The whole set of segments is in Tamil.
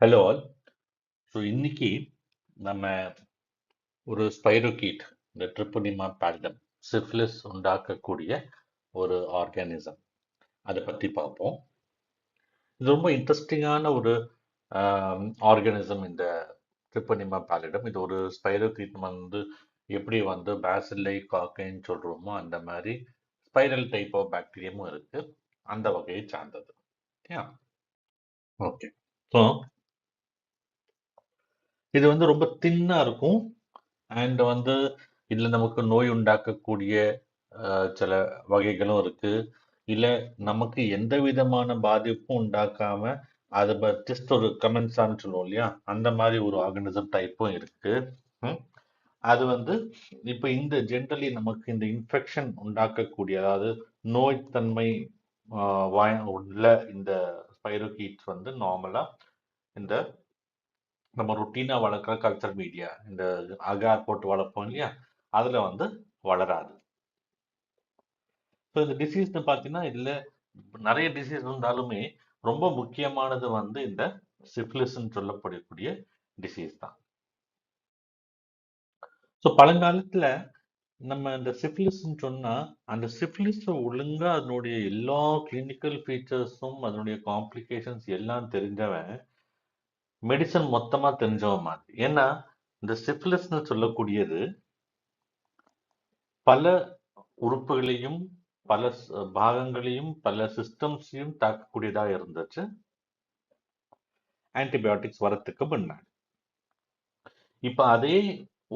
ஹலோ ஆல் ஸோ இன்னைக்கு நம்ம ஒரு ஸ்பைரோகீட் இந்த ட்ரிப்போனிமா பேல்டம் சிஃபிலிஸ் உண்டாக்கக்கூடிய ஒரு ஆர்கானிசம் அதை பற்றி பார்ப்போம். இது ரொம்ப இன்ட்ரெஸ்டிங்கான ஒரு ஆர்கானிசம் இந்த ட்ரிப்போனிமா பேலிடம் இது ஒரு ஸ்பைரோகீட் வந்து எப்படி வந்து பேசில்லை காக்கைன்னு சொல்கிறோமோ அந்த மாதிரி ஸ்பைரல் டைப் ஆஃப் பாக்டீரியமும் இருக்குது அந்த வகையை சார்ந்தது. ஓகே ஸோ இது வந்து ரொம்ப தின்னா இருக்கும். அண்ட் வந்து இதுல நமக்கு நோய் உண்டாக்கக்கூடிய அஹ், சில வகைகளும் இருக்கு. இல்ல நமக்கு எந்த விதமான பாதிப்பும் உண்டாக்காம அது ஜஸ்ட் ஒரு கமெண்ட்ஸான்னு சொல்லுவோம் இல்லையா? அந்த மாதிரி ஒரு ஆர்கனிசம் டைப்பும் இருக்கு. ம். அது வந்து இப்போ இந்த ஜென்ரலி நமக்கு இந்த இன்ஃபெக்ஷன் உண்டாக்கக்கூடிய அதாவது நோய்த்தன்மை ஆஹ், வாய் உள்ள இந்த ஸ்பைரோகீட்ஸ் வந்து நார்மலா இந்த நம்ம ருட்டீனாக வளர்க்குற கல்ச்சர் மீடியா இந்த அகார் போட்டு வளர்ப்போம் இல்லையா? அதில் வந்து வளராது. ஸோ இந்த டிசீஸ்னு பார்த்தீங்கன்னா இதில் நிறைய டிசீஸ் இருந்தாலுமே ரொம்ப முக்கியமானது வந்து இந்த சிஃபிலிஸ்ன்னு சொல்லப்படக்கூடிய டிசீஸ் தான். ஸோ பழங்காலத்தில் நம்ம இந்த சிஃபிலிஸ்ன்னு சொன்னால் அந்த சிஃபிலிஸ் ஒழுங்கா அதனுடைய எல்லா கிளினிக்கல் ஃபீச்சர்ஸும் அதனுடைய காம்ப்ளிகேஷன்ஸ் எல்லாம் தெரிஞ்சவன் மெடிசன் மொத்தமா தெரிஞ்சவ மாதிரி. ஏன்னா இந்த சிஃபிலிஸ்னு சொல்லக்கூடியது பல உறுப்புகளையும் பல பாகங்களையும் பல சிஸ்டம்ஸையும் தாக்கக்கூடியதா இருந்துச்சு. ஆன்டிபயோட்டிக்ஸ் வரத்துக்கு முன்னாடி. இப்போ அதே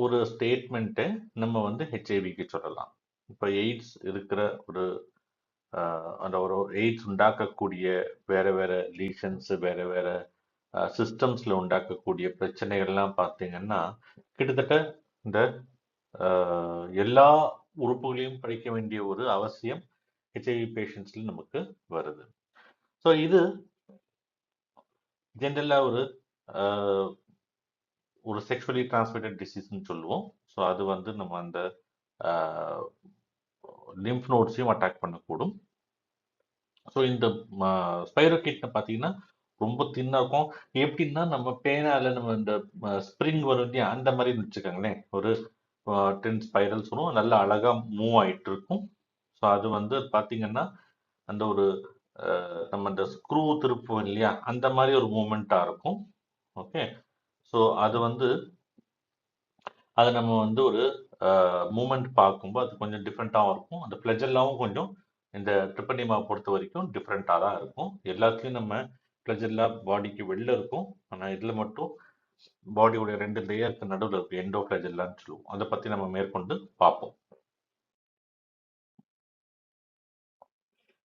ஒரு ஸ்டேட்மெண்ட்டை நம்ம வந்து ஹெச்ஐவிக்கு சொல்லலாம். இப்போ எய்ட்ஸ் இருக்கிற ஒரு அந்த ஒரு எய்ட்ஸ் உண்டாக்கக்கூடிய வேற வேற லீஷன்ஸ் வேற வேற சிஸ்டம்ஸ்ல உண்டாக்கக்கூடிய பிரச்சனைகள்லாம் பார்த்தீங்கன்னா கிட்டத்தட்ட இந்த ஆஹ், எல்லா உறுப்புகளையும் படிக்க வேண்டிய ஒரு அவசியம் ஹெச்ஐவி பேஷண்ட்ஸில் நமக்கு வருது. ஸோ இது ஜென்ரலாக ஒரு ஒரு செக்ஷுவலி டிரான்ஸ்மிட்டட் டிசீஸ்னு சொல்லுவோம். ஸோ அது வந்து நம்ம அந்த லிம்ஃப் நோட்ஸையும் அட்டாக் பண்ணக்கூடும். ஸோ இந்த ஸ்பைரோகிட்னு பார்த்தீங்கன்னா ரொம்ப தின்னா இருக்கும். எப்படின்னா நம்ம பேனால நம்ம இந்த ஸ்ப்ரிங் வரும் இல்லையா அந்த மாதிரி வச்சுக்கோங்களேன். ஒரு டென் ஸ்பைரல் சொல்லுவோம். நல்லா அழகா மூவ் ஆயிட்டு இருக்கும். ஸோ அது வந்து பார்த்தீங்கன்னா அந்த ஒரு அஹ், நம்ம இந்த ஸ்க்ரூ திருப்புவோம் இல்லையா அந்த மாதிரி ஒரு மூமெண்ட்டாக இருக்கும். ஓகே ஸோ அது வந்து அதை நம்ம வந்து ஒரு மூமெண்ட் பார்க்கும்போது அது கொஞ்சம் டிஃப்ரெண்ட்டாகவும் இருக்கும். அந்த பிளஜர்லாவும் கொஞ்சம் இந்த ட்ரிப்பனிமா பொறுத்த வரைக்கும் டிஃப்ரெண்ட்டாக தான் இருக்கும். எல்லாத்துலேயும் நம்ம ஃப்ளெஜெல்லா பாடிக்கு வெளில இருக்கும். ஆனால் இதில் மட்டும் பாடியோட ரெண்டு லேயருக்கு நடுவில் இருக்கும் எண்டோ ஃப்ளெஜெல்லான்னு சொல்லுவோம். அதை பற்றி நம்ம மேற்கொண்டு பார்ப்போம்.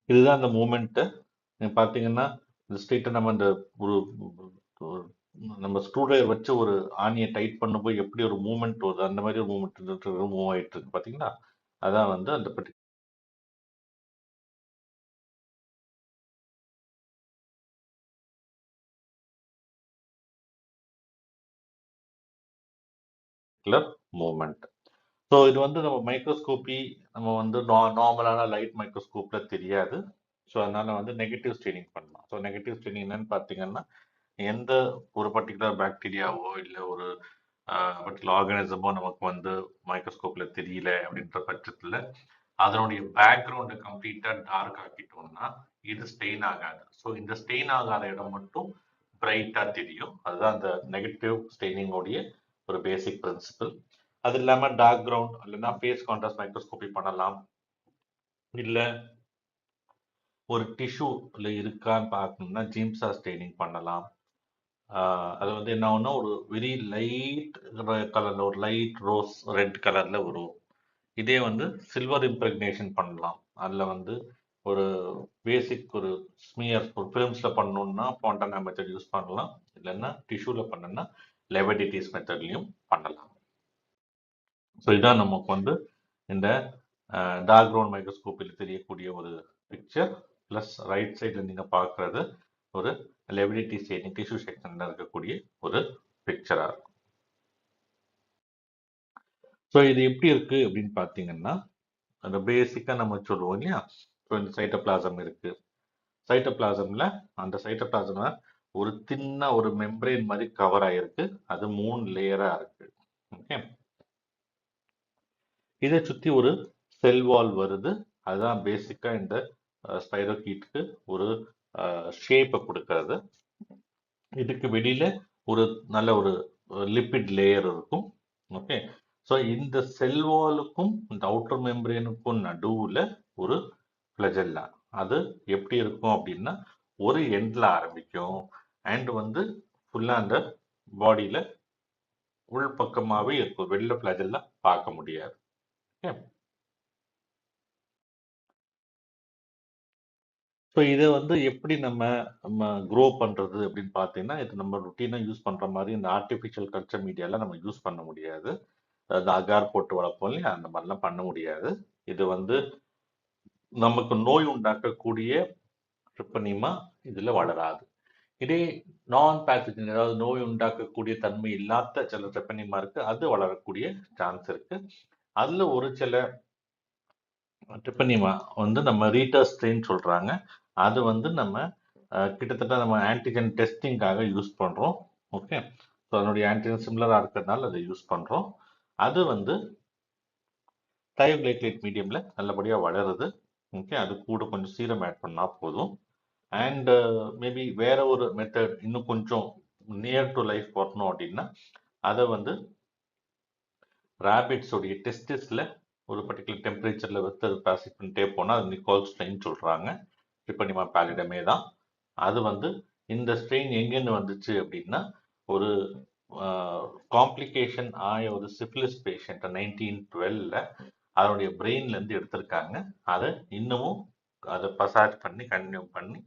இதுதான் அந்த மூமெண்ட்டு பார்த்தீங்கன்னா இந்த ஸ்ட்ரீட்டை நம்ம இந்த ஒரு நம்ம ஸ்க்ரூடிரைவர் வச்சு ஒரு ஆணியை டைட் பண்ணும்போது எப்படி ஒரு மூமெண்ட் வருது? அந்த மாதிரி ஒரு மூமெண்ட் மூவ் ஆயிட்டு இருக்கு. பார்த்தீங்கன்னா அதான் வந்து அந்த பர்டிகுலர் மூமெண்ட் ஸோ இது வந்து நம்ம மைக்ரோஸ்கோப்பி நம்ம வந்து நார்மலான லைட் மைக்ரோஸ்கோப்ல தெரியாது. ஸோ அதனால வந்து நெகட்டிவ் ஸ்டெயினிங் பண்ணலாம். ஸோ நெகட்டிவ் ஸ்டெயினிங் என்னன்னு பார்த்தீங்கன்னா எந்த ஒரு பர்டிகுலர் பாக்டீரியாவோ இல்லை ஒரு பர்டிகுலர் ஆர்கானிசமோ நமக்கு வந்து மைக்ரோஸ்கோப்பில் தெரியல அப்படின்ற பட்சத்தில் அதனுடைய பேக்ரவுண்டை கம்ப்ளீட்டாக டார்க் ஆக்கிட்டோம்னா இது ஸ்டெயின் ஆகாது. ஸோ இந்த ஸ்டெயின் ஆகாத இடம் மட்டும் பிரைட்டாக தெரியும். அதுதான் அந்த நெகட்டிவ் ஸ்டெயினிங்கோடைய ஒரு பேசிக் பிரின்சிபல் அது இல்லாமல் டார்க் கிரவுண்ட் இல்லைன்னா ஃபேஸ் கான்ட்ராஸ்ட் மைக்ரோஸ்கோபி பண்ணலாம். இல்லை ஒரு டிஷ்யூல இருக்கான்னு பார்க்கணும்னா ஜிம்சா ஸ்டெயினிங் பண்ணலாம். அது வந்து என்ன ஒன்று ஒரு வெரி லைட் கலரில் ஒரு லைட் ரோஸ் ரெட் கலர்ல வரும். இதே வந்து சில்வர் இம்ப்ரெக்னேஷன் பண்ணலாம். அதில் வந்து ஒரு பேசிக் ஒரு ஸ்மியர் ஒரு ஃபிலிம்ஸ்ல பண்ணணுன்னா ஃபாண்டானா மெத்தட் யூஸ் பண்ணலாம். இல்லைன்னா டிஷ்யூல பண்ணணும்னா லெவடிட்டிஸ் மெத்தட்லையும் பண்ணலாம். ஸோ இதான் நமக்கு வந்து இந்த டார்க் கிரவுண்ட் மைக்ரோஸ்கோப்பில் தெரியக்கூடிய ஒரு பிக்சர் ப்ளஸ் ரைட் சைடில் நீங்கள் பார்க்குறது ஒரு லெபிலிட்டி ஸ்டேட்டிங் டிஷ்யூ செக்ஷனில் இருக்கக்கூடிய ஒரு பிக்சராக இருக்கும். ஸோ இது எப்படி இருக்கு அப்படின்னு பார்த்தீங்கன்னா அந்த பேசிக்காக நம்ம சொல்லுவோம் இல்லையா? ஸோ இந்த சைட்டோபிளாசம் இருக்கு. சைட்டோபிளாசம்ல அந்த சைட்டோபிளாசம்ல ஒரு தின்ன ஒரு மெம்பரேன் மாதிரி கவர் ஆயிருக்கு. அது மூணு லேயரா இருக்கு. ஓகே இதை சுத்தி ஒரு செல் வால் வருது. அதுதான் பேசிக்கா இந்த ஸ்பைரோகீட்டுக்கு ஒரு ஷேப்பை கொடுக்கறது. இதுக்கு வெளியில ஒரு நல்ல ஒரு லிப்பிட் லேயர் இருக்கும். ஓகே ஸோ இந்த செல் வாலுக்கும் இந்த அவுட்டர் மெம்பரேனுக்கும் நடுவுல ஒரு ஃபிளஜெல்லா அது எப்படி இருக்கும் அப்படின்னா ஒரு எண்ட்ல ஆரம்பிக்கும். அண்ட் வந்து ஃபுல்லாக அந்த பாடியில் உள்பக்கமாகவே இருக்கும். வெளில ஃபிளஜெல்லா பார்க்க முடியாது. ஓகே ஸோ இதை வந்து எப்படி நம்ம நம்ம க்ரோ பண்ணுறது அப்படின்னு பார்த்தீங்கன்னா இது நம்ம ருட்டீனாக யூஸ் பண்ணுற மாதிரி இந்த ஆர்டிஃபிஷியல் கல்ச்சர் மீடியாலாம் நம்ம யூஸ் பண்ண முடியாது. அதாவது அகார் போட்டு வளர்ப்போம் இல்லையா? அந்த மாதிரிலாம் பண்ண முடியாது. இது வந்து நமக்கு நோய் உண்டாக்கக்கூடிய ட்ரிப்பனிமா இதில் வளராது. இதே நான் பேத்தஜன் அதாவது நோய் உண்டாக்கக்கூடிய தன்மை இல்லாத சில ட்ரிப்பனிமா இருக்கு அது வளரக்கூடிய சான்ஸ் இருக்கு. அதுல ஒரு சில ட்ரிப்பனிமா வந்து நம்ம ரீட்டர் ஸ்ட்ரெயின் சொல்றாங்க. அது வந்து நம்ம கிட்டத்தட்ட நம்ம ஆன்டிஜன் டெஸ்டிங்காக யூஸ் பண்றோம். ஓகே ஸோ அதனுடைய ஆன்டிஜன் சிம்லராக இருக்கிறதுனால அதை யூஸ் பண்றோம். அது வந்து தயோகிளைக்லேட் மீடியம்ல நல்லபடியாக வளருது. ஓகே அது கூட கொஞ்சம் சீரம் ஆட் பண்ணா போதும். அண்ட் மேபி uh, வேற ஒரு மெத்தட் இன்னும் கொஞ்சம் நியர் டு லைஃப் வரணும் அப்படின்னா அதை வந்து ராபிட்ஸோடைய உடைய ஒரு பர்டிகுலர் டெம்பரேச்சர்ல வச்சு அது பாசிட் பண்ணிட்டே போனால் அது நிக்கோல் ஸ்ட்ரெயின் சொல்றாங்க. ட்ரிப்பனிமா பேலிடமே தான். அது வந்து இந்த ஸ்ட்ரெயின் எங்கேருந்து வந்துச்சு அப்படின்னா ஒரு காம்ப்ளிகேஷன் ஆய ஒரு சிஃபிலிஸ் பேஷண்ட் நைன்டீன் டுவெல்ல அதனுடைய பிரெயின்லேருந்து எடுத்திருக்காங்க. அதை இன்னமும் அதை பசாஜ் பண்ணி கண்டினியூ பண்ணி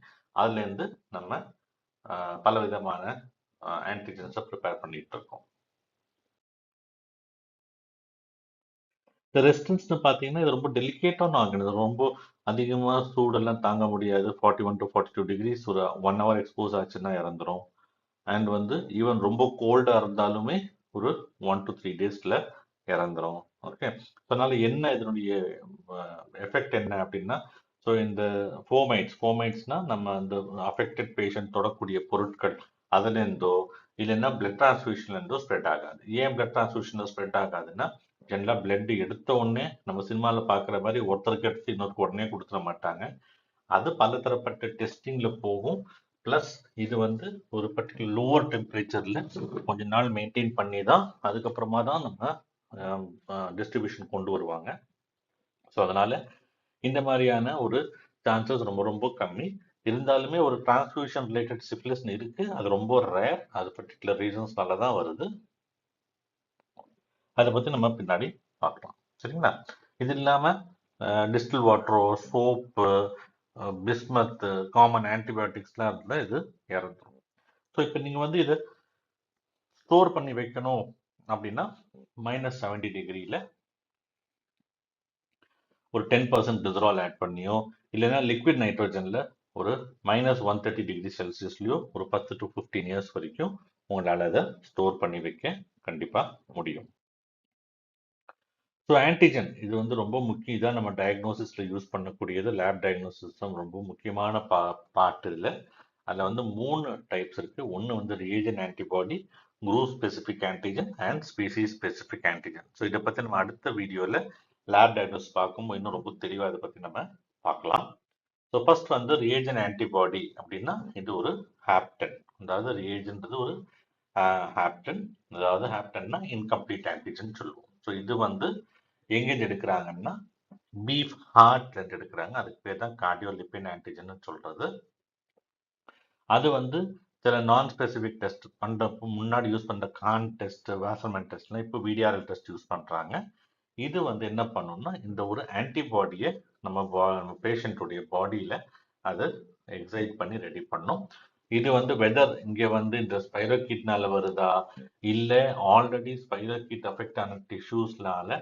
அதுலேருந்து நம்ம பல விதமான ஆன்டிஜென்ஸை ப்ரிப்பேர் பண்ணிட்டு இருக்கோம் இந்த ரெசிஸ்டன்ஸ்னு பார்த்தீங்கன்னா இது ரொம்ப டெலிகேட்டான ஆர்கனிசம் ரொம்ப அதிகமாக சூடெல்லாம் தாங்க முடியாது. Forty one to forty two degrees ஒரு ஒன் ஹவர் எக்ஸ்போஸ் ஆச்சுன்னா இறந்துரும். அண்ட் வந்து ஈவன் ரொம்ப கோல்டாக இருந்தாலுமே ஒரு ஒன் டு த்ரீ டேஸில் இறந்துரும். ஓகே அதனால என்ன இதனுடைய எஃபெக்ட் என்ன அப்படின்னா ஸோ இந்த ஃபோமைட்ஸ் ஃபோமைட்ஸ்னா நம்ம அந்த அஃபெக்டட் பேஷண்ட் தொடக்கூடிய பொருட்கள். அதுலேருந்தோ இல்லைன்னா பிளட் டிரான்ஸ்ஃபியூஷன்லேருந்தோ ஸ்ப்ரெட் ஆகாது. ஏன் பிளட் டிரான்ஸ்ஃபியூஷனில் ஸ்ப்ரெட் ஆகாதுன்னா ஜென்ரலாக பிளட் எடுத்த உடனே நம்ம சினிமாவில் பார்க்குற மாதிரி ஒருத்தருக்கு எடுத்து இன்னொருக்கு உடனே கொடுத்துட மாட்டாங்க. அது பலதரப்பட்ட டெஸ்டிங்கில் போகும். ப்ளஸ் இது வந்து ஒரு பர்டிகுலர் லோவர் டெம்பரேச்சரில் கொஞ்ச நாள் மெயின்டைன் பண்ணி தான் அதுக்கப்புறமா தான் நம்ம டிஸ்ட்ரிபியூஷன் கொண்டு வருவாங்க. ஸோ அதனால் இந்த மாதிரியான ஒரு சான்சஸ் ரொம்ப ரொம்ப கம்மி. இருந்தாலுமே ஒரு டிரான்ஸ்ஃபியூஷன் ரிலேட்டட் சிஃபிலிஸ் இருக்கு. அது ரொம்ப ரேர் அது பர்டிகுலர் ரீசன்ஸ்னால தான் வருது. அதை பத்தி நம்ம பின்னாடி பார்க்கலாம். சரிங்களா? இது இல்லாம டிஸ்டில் வாட்டரோ சோப்பு பிஸ்மத் காமன் ஆன்டிபயோட்டிக்ஸ்லாம் இருந்தால் இது இறந்துடும் ஸோ இப்போ நீங்கள் வந்து இதை ஸ்டோர் பண்ணி வைக்கணும் அப்படின்னா மைனஸ் செவன்டி டிகிரியில் ஒரு டென் பர்சன்ட் டிசரால் ஆட் பண்ணியோ இல்லைன்னா லிக்விட் நைட்ரஜனில் ஒரு மைனஸ் ஒன் தேர்ட்டி டிகிரி செல்சியஸ்லையோ ஒரு பத்து டு ஃபிஃப்டீன் இயர்ஸ் வரைக்கும் உங்களால் அதை ஸ்டோர் பண்ணி வைக்க கண்டிப்பாக முடியும். ஸோ ஆன்டிஜன் இது வந்து ரொம்ப முக்கியம். இதான் நம்ம டயக்னோசிஸில் யூஸ் பண்ணக்கூடியது. லேப் டயக்னோசிஸ் தான் ரொம்ப முக்கியமான பா பார்ட் இதில். அதில் வந்து மூணு டைப்ஸ் இருக்கு. ஒன்று வந்து reagin antibody group specific antigen and species specific antigen so இதை பற்றி நம்ம அடுத்த வீடியோவில் லேப் டயக்னோஸ் பார்க்கும்போது இன்னும் ரொம்ப தெளிவாக இதை பற்றி நம்ம பார்க்கலாம். ஸோ ஃபர்ஸ்ட் வந்து ரியேஜன் ஆன்டிபாடி அப்படின்னா இது ஒரு ஹாப்டன் அதாவது ரியேஜன்றது ஒரு ஹாப்டன் அதாவது ஹாப்டன்னா இன்கம்ப்ளீட் ஆன்டிஜன் சொல்லுவோம். ஸோ இது வந்து எங்கேருந்து எடுக்கிறாங்கன்னா பீஃப் ஹார்ட்லேருந்து எடுக்கிறாங்க. அதுக்கு பேர் தான் கார்டியோலிப்பின் ஆன்டிஜன் சொல்கிறது அது வந்து சில நான் ஸ்பெசிஃபிக் டெஸ்ட் பண்ணுறப்போ முன்னாடி யூஸ் பண்ணுற கான் டெஸ்ட் வாசர்மேன் டெஸ்ட்லாம் இப்போ விடிஆர்எல் டெஸ்ட் யூஸ் பண்ணுறாங்க இது வந்து என்ன பண்ணணும்னா இந்த ஒரு ஆன்டிபாடியை நம்ம பேஷண்ட்டுடைய பாடியில அதை எக்ஸைட் பண்ணி ரெடி பண்ணும். இது வந்து வெதர் இங்கே வந்து இந்த ஸ்பைரோகிட்னால வருதா? இல்லை ஆல்ரெடி ஸ்பைரோகிட் அஃபெக்ட் ஆன டிஷ்யூஸ்னால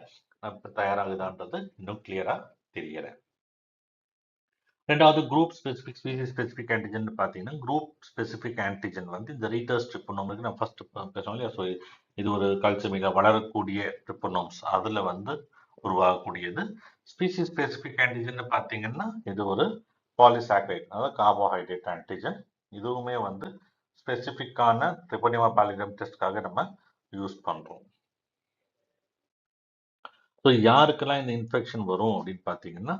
தயாராகுதான்றது இன்னும் கிளியராக தெரியல. ரெண்டாவது group specific species specific antigen பார்த்தீங்கன்னா குரூப் ஸ்பெசிஃபிக் ஆன்டிஜன் வந்து இந்த ரீட்டர்ஸ் ட்ரிப்பனோமுக்கு நான் ஃபர்ஸ்ட் பேசணும் இல்லையா? ஸோ இது ஒரு கல்ச்சமிக வளரக்கூடிய ட்ரிப்பனோம்ஸ் அதில் வந்து உருவாகக்கூடியது. ஸ்பீசிஸ் ஸ்பெசிஃபிக் ஆன்டிஜன் பார்த்தீங்கன்னா இது ஒரு பாலிசாக்ரைட் அதாவது கார்போஹைட்ரேட் ஆன்டிஜன் இதுவுமே வந்து ஸ்பெசிஃபிக்கான ட்ரிபோனிமா பாலிகிராம் டெஸ்ட்காக நம்ம யூஸ் பண்றோம். ஸோ யாருக்கெல்லாம் இந்த இன்ஃபெக்ஷன் வரும் அப்படின்னு பார்த்தீங்கன்னா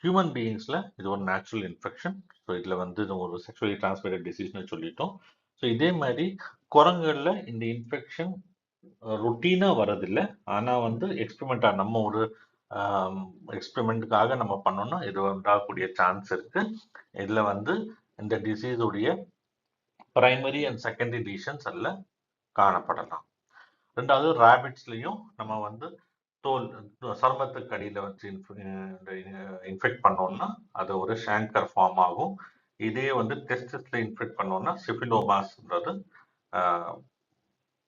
ஹியூமன் பீயிங்ஸில் இது ஒரு நேச்சுரல் இன்ஃபெக்ஷன் ஸோ இதில் வந்து இது ஒரு செக்ஷுவலி டிரான்ஸ்மிட்டட் டிசீஸ்னு சொல்லிட்டோம். ஸோ இதே மாதிரி குரங்குகளில் இந்த இன்ஃபெக்ஷன் ருட்டீனாக வரதில்லை ஆனால் வந்து எக்ஸ்பெரிமெண்ட்டாக நம்ம ஒரு எக்ஸ்பெரிமெண்ட்டுக்காக நம்ம பண்ணோம்னா இது உண்டாகக்கூடிய சான்ஸ் இருக்கு. இதில் வந்து இந்த டிசீஸுடைய பிரைமரி அண்ட் செகண்டரி லீஷன்ஸ் எல்லாம் காணப்படலாம். ரெண்டாவது ரேபிட்ஸ்லையும் நம்ம வந்து தோல் சர்மத்துக்கு அடியில் வச்சு இன்ஃபெக்ட் பண்ணோம்னா அது ஒரு ஷேங்கர் ஃபார்ம் ஆகும். இதே வந்து டெஸ்டஸ்ல இன்ஃபெக்ட் பண்ணோம்னா சிபிலோமாஸ்ன்றது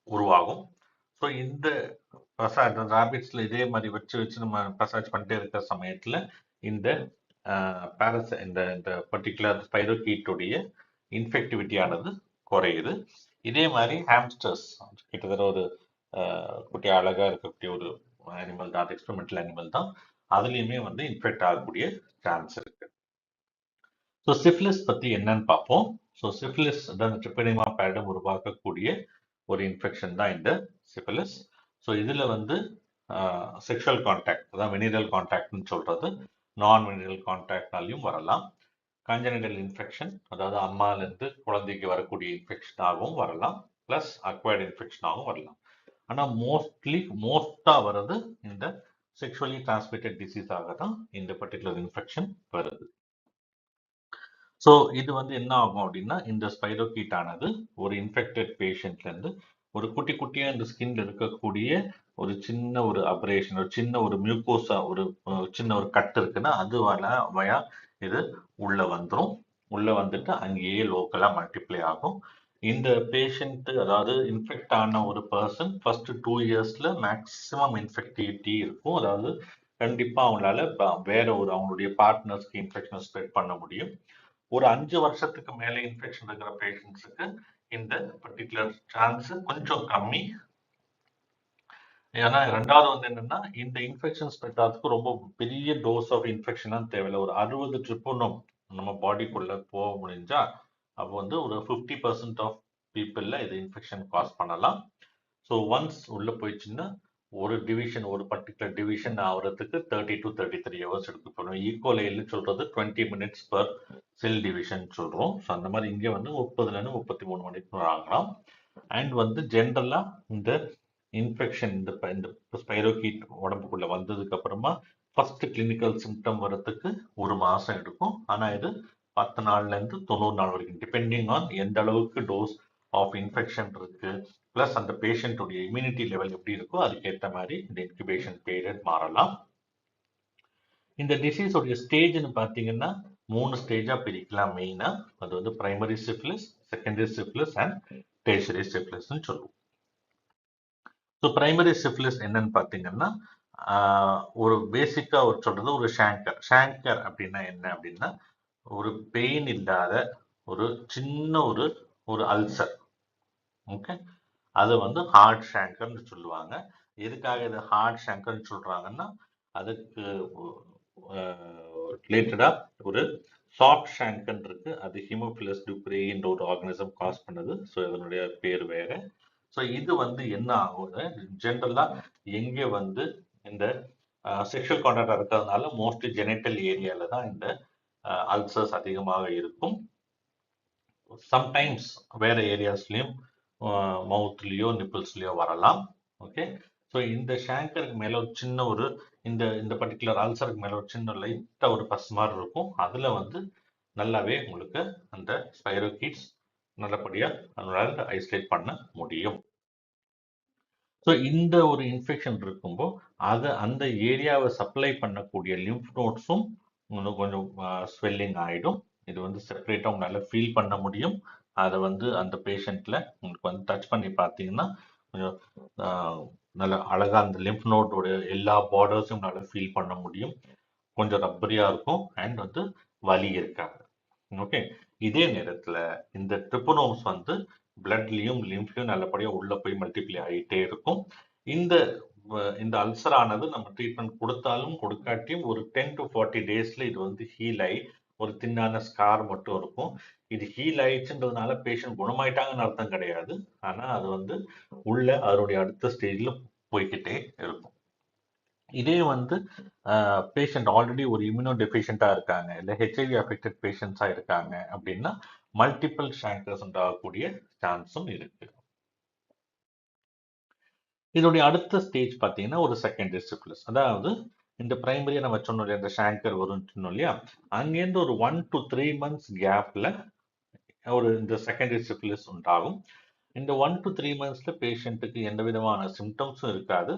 உருவாகும். ஸோ இந்த பசாஜ் ரேபிட்ஸ்ல இதே மாதிரி வச்சு வச்சு நம்ம பசாஜ் பண்ணிட்டே இருக்கிற சமயத்தில் இந்த பேரஸ் இந்த இந்த பர்டிகுலர் ஸ்பைரோகீட்டுடைய இன்ஃபெக்டிவிட்டியானது குறையுது. இதே மாதிரி ஹாம்ஸ்டர்ஸ் கிட்டத்தட்ட ஒரு குட்டி அழகாக இருக்கக்கூடிய ஒரு அனிமல் தான் அது எக்ஸ்பெரிமெண்டல் அனிமல் தான் அதுலேயுமே வந்து இன்ஃபெக்ட் ஆகக்கூடிய சான்ஸ் இருக்கு. ஸோ சிஃபிலிஸ் பற்றி என்னன்னு பார்ப்போம். ஸோ சிஃபிலிஸ் தான் ட்ரிப்பனிமா பேடம் உருவாக்கக்கூடிய ஒரு இன்ஃபெக்ஷன் தான் இந்த சிஃபிலிஸ் ஸோ இதில் வந்து செக்ஷுவல் கான்டாக்ட் அதான் வெனிரல் கான்டாக்ட்னு சொல்கிறது நான் வெனிரல் கான்டாக்ட்னாலையும் வரலாம். கான்ஜெனிட்டல் இன்ஃபெக்ஷன் அதாவது அம்மாலேருந்து குழந்தைக்கு வரக்கூடிய இன்ஃபெக்ஷனாகவும் வரலாம். ப்ளஸ் அக்வயர்ட் இன்ஃபெக்ஷனாகவும் வரலாம். ஆனால் மோஸ்ட்லி மோஸ்ட்டாக வர்றது இந்த செக்ஷுவலி டிரான்ஸ்மிட்டட் டிசீஸாக தான் இந்த பர்டிகுலர் இன்ஃபெக்ஷன் வருது. ஸோ இது வந்து என்ன ஆகும் அப்படின்னா இந்த ஸ்பைரோகீட் ஆனது ஒரு இன்ஃபெக்டட் பேஷண்ட்லேருந்து ஒரு குட்டி குட்டியாக இந்த ஸ்கின்ல இருக்கக்கூடிய ஒரு சின்ன ஒரு அப்ரேஷன் ஒரு சின்ன ஒரு மியூக்கோஸா ஒரு சின்ன ஒரு கட் இருக்குன்னா அது வயா இது உள்ள வந்துடும் உள்ள வந்துட்டு அங்கேயே லோக்கலாக மல்டிப்ளை ஆகும். இந்த பேஷண்ட்டு அதாவது இன்ஃபெக்ட் ஆன ஒரு பர்சன் ஃபர்ஸ்ட் டூ இயர்ஸ்ல மேக்சிமம் இன்ஃபெக்டிவிட்டி இருக்கும். அதாவது கண்டிப்பாக அவங்களால வேற ஒரு அவங்களுடைய பார்ட்னர்ஸ்க்கு இன்ஃபெக்ஷன் ஸ்ப்ரெட் பண்ண முடியும். ஒரு அஞ்சு வருஷத்துக்கு மேலே இன்ஃபெக்ஷன் இருக்கிற பேஷண்ட்ஸுக்கு இந்த பர்டிகுலர் சான்ஸ் கொஞ்சம் கம்மி. ஏன்னா ரெண்டாவது வந்து என்னன்னா இந்த இன்ஃபெக்ஷன் ஸ்ப்ரெட் ஆகிறதுக்கு ரொம்ப பெரிய டோஸ் ஆஃப் இன்ஃபெக்ஷன்லாம் தேவையில்லை. ஒரு அறுபது ட்ரிப்புனும் நம்ம பாடிக்குள்ள போக முடிஞ்சா அப்போ வந்து ஒரு ஃபிஃப்டி பர்சன்ட் ஆஃப் பீப்புளில் இது இன்ஃபெக்ஷன் காஸ் பண்ணலாம். ஸோ ஒன்ஸ் உள்ளே போயிடுச்சுன்னா ஒரு டிவிஷன் ஒரு பர்டிகுலர் டிவிஷன் ஆகிறதுக்கு thirty to thirty three hours எடுத்து போகணும் ஈக்குவலையில் சொல்கிறது twenty minutes per cell division சொல்கிறோம் ஸோ அந்த மாதிரி இங்கே வந்து முப்பதுலேருந்து முப்பத்தி மூணு மணிக்கு ஆகலாம். அண்ட் வந்து ஜென்ரலாக இந்த இன்ஃபெக்ஷன் இந்த இந்த ஸ்பைரோகீட் உடம்புக்குள்ளே வந்ததுக்கு அப்புறமா ஃபர்ஸ்ட் கிளினிக்கல் சிம்டம் வரத்துக்கு ஒரு மாதம் எடுக்கும். ஆனால் இது பத்து நாள்லேருந்து தொண்ணூறு நாள் வரைக்கும் டிபெண்டிங் ஆன் எந்த அளவுக்கு டோஸ் ஆஃப் இன்ஃபெக்ஷன் இருக்கு. ப்ளஸ் அந்த பேஷண்ட்டுடைய இம்யூனிட்டி லெவல் எப்படி இருக்கோ அதுக்கேற்ற மாதிரி இந்த இன்குபேஷன் பீரியட் மாறலாம். இந்த டிசீஸோடைய ஸ்டேஜ்னு பார்த்தீங்கன்னா மூணு ஸ்டேஜாக பிரிக்கலாம் மெயினாக அது வந்து primary syphilis secondary syphilis and tertiary சிஃபிலிஸ்னு சொல்லுவோம். ஸோ பிரைமரி சிஃபிலிஸ் என்னன்னு பார்த்தீங்கன்னா ஒரு பேசிக்காக ஒரு சொல்றது ஒரு ஷேங்கர் ஷேங்கர் அப்படின்னா என்ன அப்படின்னா ஒரு பெயின் இல்லாத ஒரு சின்ன ஒரு ஒரு அல்சர் ஓகே அது வந்து ஹார்ட் ஷேங்கர்னு சொல்லுவாங்க. எதுக்காக இது ஹார்ட் ஷேங்கர்னு சொல்கிறாங்கன்னா அதுக்கு ரிலேட்டடாக ஒரு சாஃப்ட் ஷேங்கன் இருக்கு. அது ஹிமோபிலஸ் டுப்ரேன்ற ஒரு ஆர்கனிசம் காஸ் பண்ணுது. ஸோ இதனுடைய பேர் வேற. ஸோ இது வந்து என்ன ஆகுது ஜென்ரலாக எங்கே வந்து இந்த செக்ஷுவல் கான்டாக்ட் இருக்கிறதுனால மோஸ்ட்லி ஜெனட்டல் ஏரியால தான் இந்த அல்சர்ஸ் அதிகமாக இருக்கும். சம்டைம்ஸ் வேற ஏரியாஸ்லயும் மவுத்லேயோ நிப்பிள்ஸ்லேயோ வரலாம். ஓகே ஸோ இந்த ஷேங்கருக்கு மேலே ஒரு சின்ன ஒரு இந்த இந்த பர்டிகுலர் அல்சருக்கு மேலே ஒரு சின்ன லைட்டாக ஒரு பஸ் மாதிரி இருக்கும். அதில் வந்து நல்லாவே உங்களுக்கு அந்த ஸ்பைரோகீட்ஸ் நல்லபடியாக அதனால ஐசோலேட் பண்ண முடியும். ஸோ இந்த ஒரு இன்ஃபெக்ஷன் இருக்கும்போது அதை அந்த ஏரியாவை சப்ளை பண்ணக்கூடிய லிம்ஃப் நோட்ஸும் இன்னும் கொஞ்சம் ஸ்வெல்லிங் ஆகிடும் இது வந்து செப்பரேட்டாக உங்களால் ஃபீல் பண்ண முடியும். அதை வந்து அந்த பேஷண்ட்டில் உங்களுக்கு வந்து டச் பண்ணி பார்த்தீங்கன்னா கொஞ்சம் நல்ல அழகாக அந்த லிம்ஃப் நோட்டோட எல்லா பார்டர்ஸும் உங்களால் ஃபீல் பண்ண முடியும். கொஞ்சம் ரப்பரியாக இருக்கும் அண்ட் வந்து வலி இருக்காது. ஓகே இதே நேரத்தில் இந்த ட்ரிப்பனோம்ஸ் வந்து பிளட்லையும் லிம்ஃப்லையும் நல்லபடியாக உள்ளே போய் மல்டிப்ளை ஆகிட்டே இருக்கும். இந்த இந்த அல்சர் ஆனது நம்ம ட்ரீட்மெண்ட் கொடுத்தாலும் கொடுக்காட்டியும் ஒரு டென் டு ஃபார்ட்டி டேஸில் இது வந்து ஹீல் ஆகி ஒரு தின்னான ஸ்கார் மட்டும் இருக்கும். இது ஹீல் ஆயிடுச்சுன்றதுனால பேஷண்ட் குணமாயிட்டாங்கன்னு அர்த்தம் கிடையாது. ஆனா அது வந்து உள்ள அதனுடைய அடுத்த ஸ்டேஜ்ல போய்கிட்டே இருக்கும். இதே வந்து பேஷண்ட் ஆல்ரெடி ஒரு இம்யூனோ டெஃபிஷியண்டா இருக்காங்க இல்லை ஹெச்ஐவி அஃபெக்டட் பேஷண்ட்ஸா இருக்காங்க அப்படின்னா மல்டிபிள் ஷாங்கர்ஸ் உண்டாகக்கூடிய சான்ஸும் இருக்கு. இதோடைய அடுத்த ஸ்டேஜ் பார்த்தீங்கன்னா ஒரு செகண்டரி சிப்ளஸ் அதாவது இந்த பிரைமரியை நம்ம சொன்னோம் இல்லையா இந்த ஷாங்கர் வரும்னு சொன்னோம் இல்லையா அங்கேருந்து ஒரு ஒன் டு த்ரீ மந்த்ஸ் கேப்ல ஒரு இந்த செகண்டரி சிப்ளிஸ் உண்டாகும். இந்த ஒன் டு த்ரீ மந்த்ஸ்ல பேஷண்ட்டுக்கு எந்த விதமான சிம்டம்ஸும் இருக்காது.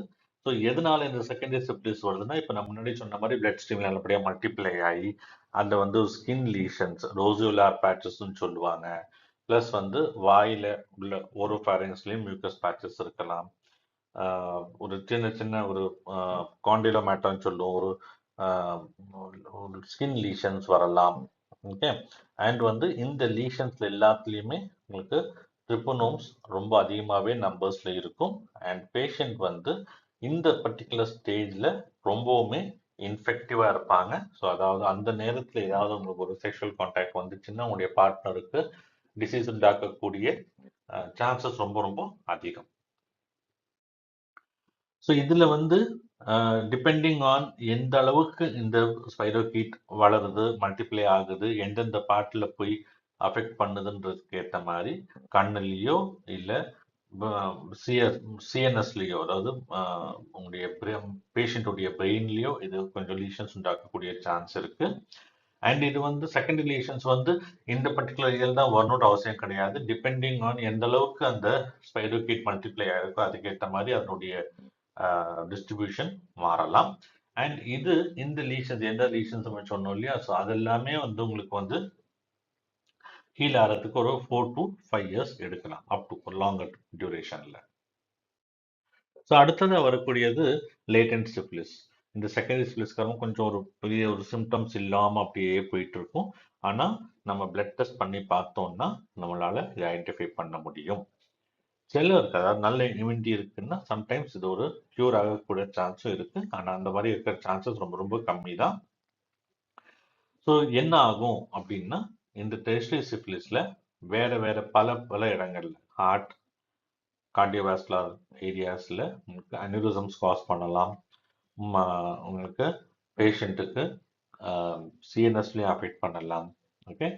ஸோ எதனால இந்த செகண்டரி சிப்ளிஸ் வருதுன்னா இப்போ நம்ம முன்னாடி சொன்ன மாதிரி பிளட் ஸ்ட்ரீம் நல்லபடியாக மல்டிப்ளை ஆகி அந்த வந்து ஸ்கின் லீஷன்ஸ் ரோசியுலார் பேச்சஸ்ன்னு சொல்லுவாங்க. ப்ளஸ் வந்து வாயில உள்ள ஒரு ஃபேரன்ஸ்லேயும் மியூக்கஸ் பேச்சஸ் இருக்கலாம். ஆஹ் ஒரு சின்ன சின்ன ஒரு காண்டிலோமேட்டான்னு சொல்லுவோம். ஒரு ஸ்கின் லீஷன்ஸ் வரலாம். ஓகே அண்ட் வந்து இந்த லீஷன்ஸ்ல எல்லாத்துலேயுமே உங்களுக்கு ட்ரிப்பனோம்ஸ் ரொம்ப அதிகமாகவே நம்பர்ஸ்ல இருக்கும். அண்ட் பேஷண்ட் வந்து இந்த பர்டிகுலர் ஸ்டேஜில் ரொம்பவுமே இன்ஃபெக்டிவாக இருப்பாங்க. ஸோ அதாவது அந்த நேரத்தில் ஏதாவது உங்களுக்கு ஒரு செக்ஷுவல் கான்டாக்ட் வந்துச்சுன்னா உங்களுடைய பார்ட்னருக்கு டிசீஸ் உண்டாக்கக்கூடிய சான்சஸ் ரொம்ப ரொம்ப அதிகம். ஸோ இதில் வந்து டிபெண்டிங் ஆன் எந்த அளவுக்கு இந்த ஸ்பைரோகீட் வளருது மல்டிப்ளை ஆகுது எந்தெந்த பாட்டில் போய் அஃபெக்ட் பண்ணுதுன்றதுக்கு ஏற்ற மாதிரி கண்ணுலேயோ இல்லை சிஎஸ் சிஎன்எஸ்லேயோ அதாவது உங்களுடைய பேஷண்ட்டுடைய பிரெயின்லேயோ இது கொஞ்சம் லீஷன்ஸ் உண்டாக்கக்கூடிய சான்ஸ் இருக்குது அண்ட் இது வந்து செகண்ட் ரிலேஷன்ஸ் வந்து இந்த பர்டிகுலர் இயல் தான் வரணும்னு அவசியம் கிடையாது. டிபெண்டிங் ஆன் எந்த அளவுக்கு அந்த ஸ்பைரோகீட் மல்டிப்ளை ஆயிருக்கோ அதுக்கேற்ற மாதிரி அதனுடைய டிஸ்ட்ரிபியூஷன் மாறலாம். அண்ட் இது இந்த லீஷன்ஸ் எந்த லீஷன்ஸ் நம்ம சொன்னோம் இல்லையா? ஸோ அதெல்லாமே வந்து உங்களுக்கு வந்து ஹீல் ஆகிறதுக்கு ஒரு ஃபோர் டு ஃபைவ் இயர்ஸ் எடுக்கலாம். அப் டு ஒரு லாங்கர் டியூரேஷன்ல ஸோ அடுத்தது வரக்கூடியது லேட்டன்ட் சிப்ளிஸ் இந்த செகண்டரி சிப்ளிஸ்க்காரங்க கொஞ்சம் ஒரு பெரிய ஒரு சிம்டம்ஸ் இல்லாமல் அப்படியே போயிட்டு இருக்கும் ஆனால் நம்ம பிளட் டெஸ்ட் பண்ணி பார்த்தோம்னா நம்மளால இதை ஐடென்டிஃபை பண்ண முடியும். சிலருக்கு அதாவது நல்ல இம்யூனிட்டி இருக்குன்னா சம்டைம்ஸ் இது ஒரு க்யூர் ஆகக்கூடிய சான்ஸும் இருக்கு. ஆனால் அந்த மாதிரி இருக்கிற சான்சஸ் ரொம்ப ரொம்ப கம்மி தான் ஸோ என்ன ஆகும் அப்படின்னா இந்த டெரிஸ்டரி சிஃபிலிஸ்ல வேற வேற பல பல இடங்கள்ல ஹார்ட் கார்டியோவாஸ்குலர் ஏரியாஸில் உங்களுக்கு அனிரிசம்ஸ் காஸ் பண்ணலாம். ம, உங்களுக்கு பேஷண்ட்டுக்கு சிஎன்எஸ்லையும் அஃபெக்ட் பண்ணலாம். ஓகே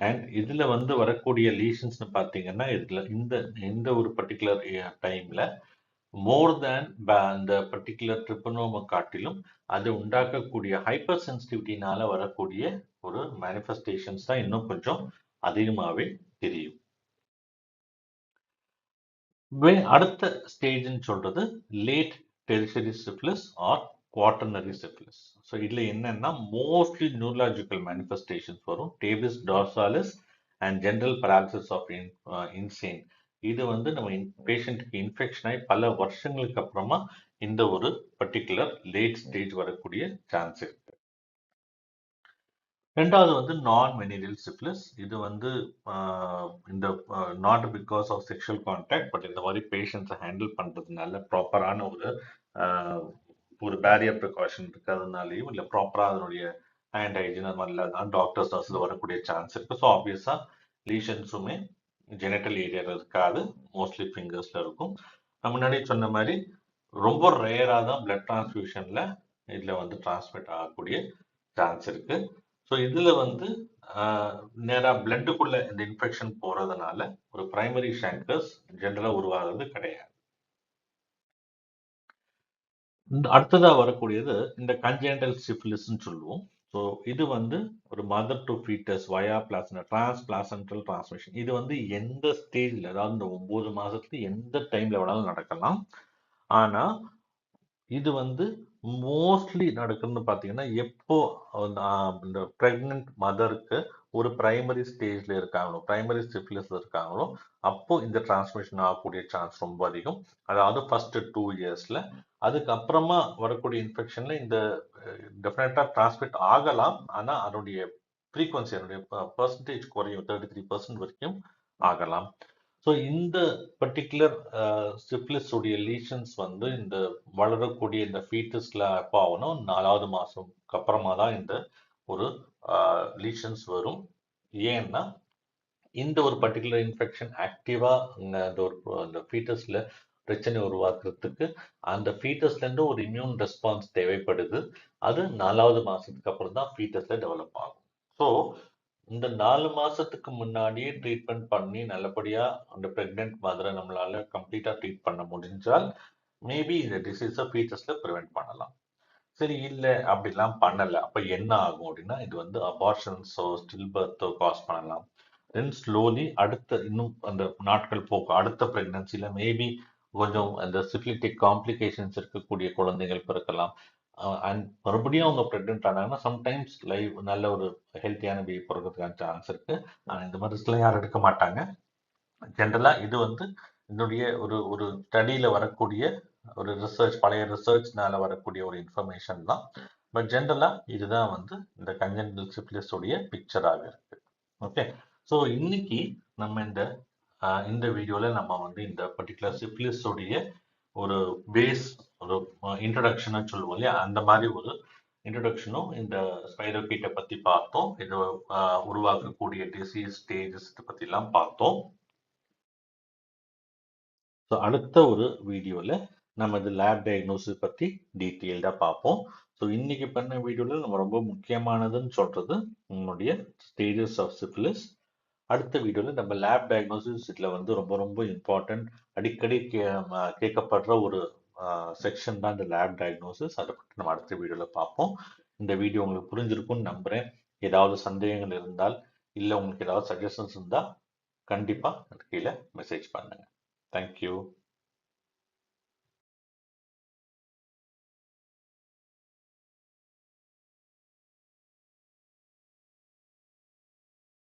அண்ட் இதுல வந்து வரக்கூடிய லீஷன்ஸ்னு பார்த்தீங்கன்னா இதுல இந்த இந்த ஒரு பர்டிகுலர் டைம்ல மோர் தேன் அந்த பர்டிகுலர் ட்ரிப்பனோமை காட்டிலும் அது உண்டாக்கக்கூடிய ஹைப்பர் சென்சிட்டிவிட்டினால வரக்கூடிய ஒரு மேனிஃபெஸ்டேஷன்ஸ் தான் இன்னும் கொஞ்சம் அதிகமாகவே தெரியும். அடுத்த ஸ்டேஜ்னு சொல்றது late tertiary syphilis or quaternary syphilis so இதில் என்னன்னா மோஸ்ட்லி நியூரலாஜிக்கல் மேனிஃபெஸ்டேஷன்ஸ் வரும். Tabes dorsalis and general paralysis of insane இது வந்து நம்ம பேஷண்ட்டுக்கு இன்ஃபெக்ஷன் ஆகி பல வருஷங்களுக்கு அப்புறமா இந்த ஒரு பர்டிகுலர் லேட் ஸ்டேஜ் வரக்கூடிய சான்ஸ் இருக்கு. ரெண்டாவது வந்து நான் மெனீரியல் சிப்ளிஸ் இது வந்து uh, இந்த not because of sexual contact but இந்த மாதிரி பேஷண்ட்ஸை ஹேண்டில் பண்றதுனால ப்ராப்பரான ஒரு uh, ஒரு பேரியர் ப்ரிகாஷன் இருக்கிறதுனாலையும் இல்லை ப்ராப்பராக அதனுடைய ஹேண்ட் ஹைஜின் அது மாதிரி இல்லாத டாக்டர்ஸ் நர்ஸில் வரக்கூடிய சான்ஸ் இருக்குது ஸோ ஆப்வியஸாக லீஷன்ஸுமே ஜெனட்டல் ஏரியாவில் இருக்காது. மோஸ்ட்லி ஃபிங்கர்ஸில் இருக்கும். நான் முன்னாடி சொன்ன மாதிரி ரொம்ப ரேராக தான் பிளட் டிரான்ஸ்ஃபியூஷனில் இதில் வந்து டிரான்ஸ்மிட் ஆகக்கூடிய சான்ஸ் இருக்குது ஸோ இதில் வந்து நேராக பிளட்டுக்குள்ளே இந்த இன்ஃபெக்ஷன் போகிறதுனால ஒரு பிரைமரி ஷேங்கர்ஸ் ஜென்ரலாக உருவாகிறது கிடையாது. இந்த அடுத்ததா வரக்கூடியது இந்த கன்ஜென்டல் சிஃபிலிஸ்ன்னு சொல்லுவோம். ஸோ இது வந்து ஒரு mother to foetus via placenta transplacental transmission இது வந்து எந்த ஸ்டேஜ்ல அதாவது இந்த ஒம்பது மாசத்துல எந்த டைம்ல வேணாலும் நடக்கலாம். ஆனா இது வந்து மோஸ்ட்லி நடக்குதுன்னு பார்த்தீங்கன்னா எப்போ அந்த, இந்த ப்ரெக்னென்ட் மதருக்கு ஒரு பிரைமரி ஸ்டேஜ்ல இருக்காங்களோ பிரைமரி சிஃபிலிஸ் இருக்காங்களோ அப்போ இந்த டிரான்ஸ்மிஷன் ஆகக்கூடிய சான்ஸ் ரொம்ப அதிகம். அதாவது ஃபர்ஸ்ட் டூ இயர்ஸ்ல அதுக்கப்புறமா வரக்கூடிய இன்ஃபெக்ஷன்ல இந்த டெஃபினட்டா டிரான்ஸ்மிட் ஆகலாம். ஆனா அதனுடைய ஃப்ரீக்வன்சி அதனுடைய பர்சன்டேஜ் குறையும். தேர்ட்டி த்ரீ பர்சன்ட் வரைக்கும் ஆகலாம். ஸோ இந்த பர்டிகுலர் சிப்ளிஸ் உடைய லீஷன்ஸ் வந்து இந்த வளரக்கூடிய இந்த ஃபீட்டஸ்ல எப்போ ஆகணும். நாலாவது மாசம்க்கு அப்புறமா தான் இந்த ஒரு லீஷன்ஸ் வரும். ஏன்னா இந்த ஒரு பர்டிகுலர் இன்ஃபெக்ஷன் ஆக்டிவா இந்த ஒரு அந்த ஃபீட்டஸ்ல பிரச்சனை உருவாக்குறதுக்கு அந்த ஃபீட்டஸ்லேருந்து ஒரு இம்யூன் ரெஸ்பான்ஸ் தேவைப்படுது. அது நாலாவது மாதத்துக்கு அப்புறம் தான் ஃபீட்டஸில் டெவலப் ஆகும். ஸோ இந்த நாலு மாசத்துக்கு முன்னாடியே ட்ரீட்மெண்ட் பண்ணி நல்லபடியா அந்த பிரெக்னென்ட் மதரை நம்மளால கம்ப்ளீட்டா ட்ரீட் பண்ண முடிஞ்சால் மேபி இந்த டிசீஸை ஃபீச்சர்ஸில் ப்ரிவென்ட் பண்ணலாம். சரி இல்லை அப்படிலாம் பண்ணல. அப்ப என்ன ஆகும் அப்படின்னா இது வந்து அபார்ஷன்ஸோ ஸ்டில் பர்த்தோ காஸ் பண்ணலாம். தென் ஸ்லோலி அடுத்த இன்னும் அந்த நாட்கள் போகும் அடுத்த பிரெக்னன்சில மேபி கொஞ்சம் அந்த சிஃபிலிட்டிக் காம்ப்ளிகேஷன்ஸ் இருக்கக்கூடிய குழந்தைகள் பிறக்கலாம். அண்ட் மறுபடியும் அவங்க ப்ரெக்னென்ட் ஆனாங்கன்னா சம்டைம்ஸ் லைவ் நல்ல ஒரு ஹெல்த்தியான பேபி பிறக்கிறதுக்கான சான்ஸ் இருக்கு. ஆனால் இந்த மாதிரி ரிஸ்க்லாம் யாரும் எடுக்க மாட்டாங்க. ஜென்ரலாக இது வந்து என்னுடைய ஒரு ஒரு ஸ்டடியில் வரக்கூடிய ஒரு ரிசர்ச் பழைய ரிசர்ச்னால வரக்கூடிய ஒரு இன்ஃபர்மேஷன் தான். பட் ஜென்ரலாக இதுதான் வந்து இந்த கஞ்சன்டல் சிப்லிஸ் உடைய பிக்சராக இருக்கு. ஓகே ஸோ இன்னைக்கு நம்ம இந்த இந்த வீடியோவில் நம்ம வந்து இந்த பர்டிகுலர் சிப்லிஸுடைய ஒரு பேஸ் ஒரு இன்ட்ரடக்ஷன் சொல்லுவோம் இல்லையா? அந்த மாதிரி ஒரு இன்ட்ரடக்ஷனும் இந்த ஸ்பைரோகீட்டை பற்றி பார்த்தோம். இது உருவாக்கக்கூடிய டிசீஸ் ஸ்டேஜஸ் பற்றிலாம் பார்த்தோம். ஸோ அடுத்த ஒரு வீடியோவில் நம்ம இது லேப் டயக்னோசிஸ் பற்றி டீட்டெயில்டாக பார்ப்போம். ஸோ இன்னைக்கு பண்ண வீடியோவில் நம்ம ரொம்ப முக்கியமானதுன்னு சொல்கிறது உங்களுடைய ஸ்டேஜஸ் ஆஃப் சிஃபிலிஸ் அடுத்த வீடியோவில் நம்ம லேப் டயக்னோசிஸ் இதில் வந்து ரொம்ப ரொம்ப இம்பார்ட்டன்ட் அடிக்கடி கே கேட்கப்படுற ஒரு செக்ஷன் தான் இந்த லேப் டயக்னோசிஸ் அதை பற்றி நம்ம அடுத்த வீடியோவில் பார்ப்போம். இந்த வீடியோ உங்களுக்கு புரிஞ்சிருக்கும்னு நம்புகிறேன் ஏதாவது சந்தேகங்கள் இருந்தால் இல்லை உங்களுக்கு ஏதாவது சஜஷன்ஸ் இருந்தால் கண்டிப்பாக கீழே மெசேஜ் பண்ணுங்கள் தேங்க்யூ